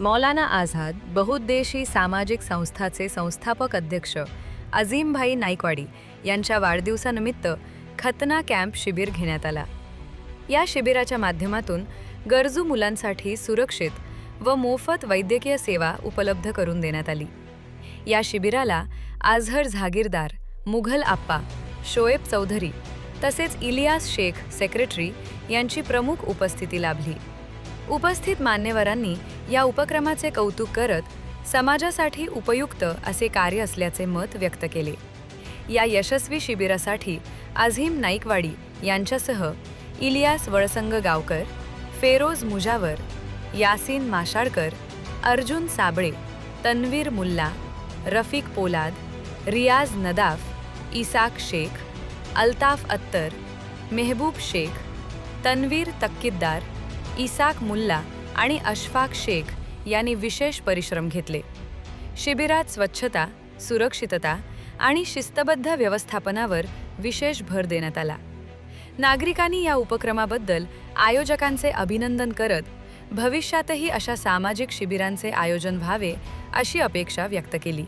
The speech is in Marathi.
मौलाना आझाद बहुद्देशी सामाजिक संस्थाचे संस्थापक अध्यक्ष अझीमभाई नाईकवाडी यांच्या वाढदिवसानिमित्त खतना कॅम्प शिबिर घेण्यात आला. या शिबिराच्या माध्यमातून गरजू मुलांसाठी सुरक्षित व मोफत वैद्यकीय सेवा उपलब्ध करून देण्यात आली. या शिबिराला आझहर झागीरदार मुघल आप्पा शोएब चौधरी तसेच इलियास शेख सेक्रेटरी यांची प्रमुख उपस्थिती लाभली. उपस्थित मान्यवरांनी या उपक्रमाचे कौतुक करत समाजासाठी उपयुक्त असे कार्य असल्याचे मत व्यक्त केले. या यशस्वी शिबिरासाठी आझीम नाईकवाडी यांच्यासह इलियास वळसंग गावकर फेरोज मुजावर यासीन माशाळकर अर्जुन साबळे तन्वीर मुल्ला रफिक पोलाद रियाज नदाफ इसाक शेख अल्ताफ अत्तर मेहबूब शेख तन्वीर तक्कीदार इसाक मुल्ला आणि अशफाक शेख यांनी विशेष परिश्रम घेतले. शिबिरात स्वच्छता सुरक्षितता आणि शिस्तबद्ध व्यवस्थापनावर विशेष भर देण्यात आला. नागरिकांनी या उपक्रमाबद्दल आयोजकांचे अभिनंदन करत भविष्यातही अशा सामाजिक शिबिरांचे आयोजन व्हावे अशी अपेक्षा व्यक्त केली.